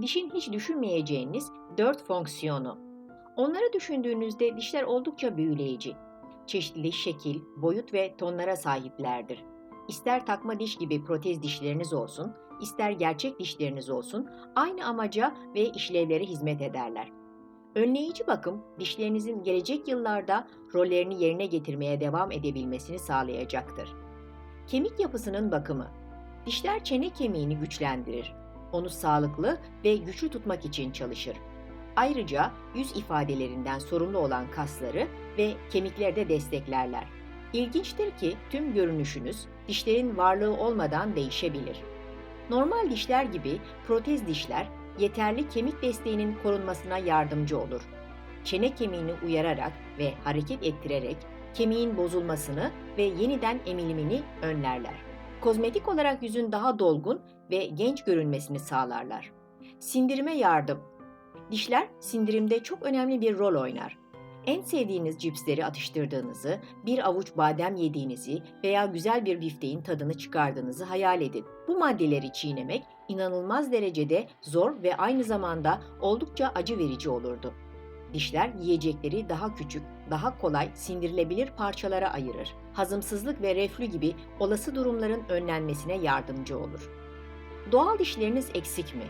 Dişin hiç düşünmeyeceğiniz 4 fonksiyonu. Onları düşündüğünüzde dişler oldukça büyüleyici. Çeşitli şekil, boyut ve tonlara sahiplerdir. İster takma diş gibi protez dişleriniz olsun, ister gerçek dişleriniz olsun, aynı amaca ve işlevlere hizmet ederler. Önleyici bakım, dişlerinizin gelecek yıllarda rollerini yerine getirmeye devam edebilmesini sağlayacaktır. Kemik yapısının bakımı. Dişler çene kemiğini güçlendirir. Onu sağlıklı ve güçlü tutmak için çalışır. Ayrıca yüz ifadelerinden sorumlu olan kasları ve kemikleri de desteklerler. İlginçtir ki tüm görünüşünüz dişlerin varlığı olmadan değişebilir. Normal dişler gibi protez dişler yeterli kemik desteğinin korunmasına yardımcı olur. Çene kemiğini uyararak ve hareket ettirerek kemiğin bozulmasını ve yeniden emilimini önlerler. Kozmetik olarak yüzün daha dolgun ve genç görünmesini sağlarlar. Sindirime yardım. Dişler sindirimde çok önemli bir rol oynar. En sevdiğiniz cipsleri atıştırdığınızı, bir avuç badem yediğinizi veya güzel bir bifteğin tadını çıkardığınızı hayal edin. Bu maddeleri çiğnemek inanılmaz derecede zor ve aynı zamanda oldukça acı verici olurdu. Dişler yiyecekleri daha küçük, daha kolay sindirilebilir parçalara ayırır. Hazımsızlık ve reflü gibi olası durumların önlenmesine yardımcı olur. Doğal dişleriniz eksik mi?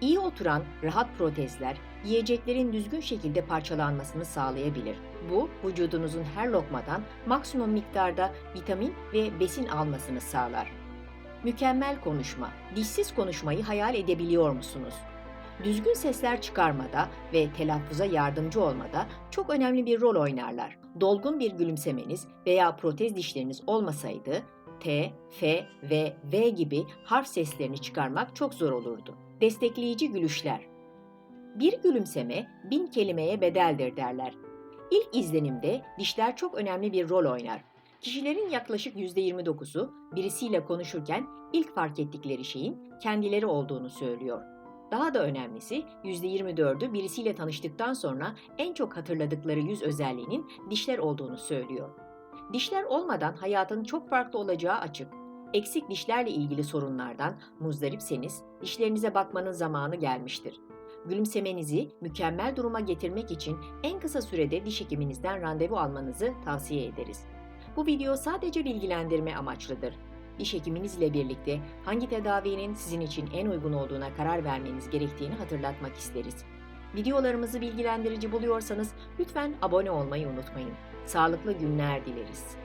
İyi oturan rahat protezler yiyeceklerin düzgün şekilde parçalanmasını sağlayabilir. Bu vücudunuzun her lokmadan maksimum miktarda vitamin ve besin almasını sağlar. Mükemmel konuşma. Dişsiz konuşmayı hayal edebiliyor musunuz? Düzgün sesler çıkarmada ve telaffuza yardımcı olmada çok önemli bir rol oynarlar. Dolgun bir gülümsemeniz veya protez dişleriniz olmasaydı T, F ve V gibi harf seslerini çıkarmak çok zor olurdu. Destekleyici gülüşler. Bir gülümseme bin kelimeye bedeldir derler. İlk izlenimde dişler çok önemli bir rol oynar. Kişilerin yaklaşık %29'u birisiyle konuşurken ilk fark ettikleri şeyin kendileri olduğunu söylüyor. Daha da önemlisi %24'ü birisiyle tanıştıktan sonra en çok hatırladıkları yüz özelliğinin dişler olduğunu söylüyor. Dişler olmadan hayatın çok farklı olacağı açık. Eksik dişlerle ilgili sorunlardan muzdaripseniz dişlerinize bakmanın zamanı gelmiştir. Gülümsemenizi mükemmel duruma getirmek için en kısa sürede diş hekiminizden randevu almanızı tavsiye ederiz. Bu video sadece bilgilendirme amaçlıdır. Diş hekiminizle birlikte hangi tedavinin sizin için en uygun olduğuna karar vermeniz gerektiğini hatırlatmak isteriz. Videolarımızı bilgilendirici buluyorsanız lütfen abone olmayı unutmayın. Sağlıklı günler dileriz.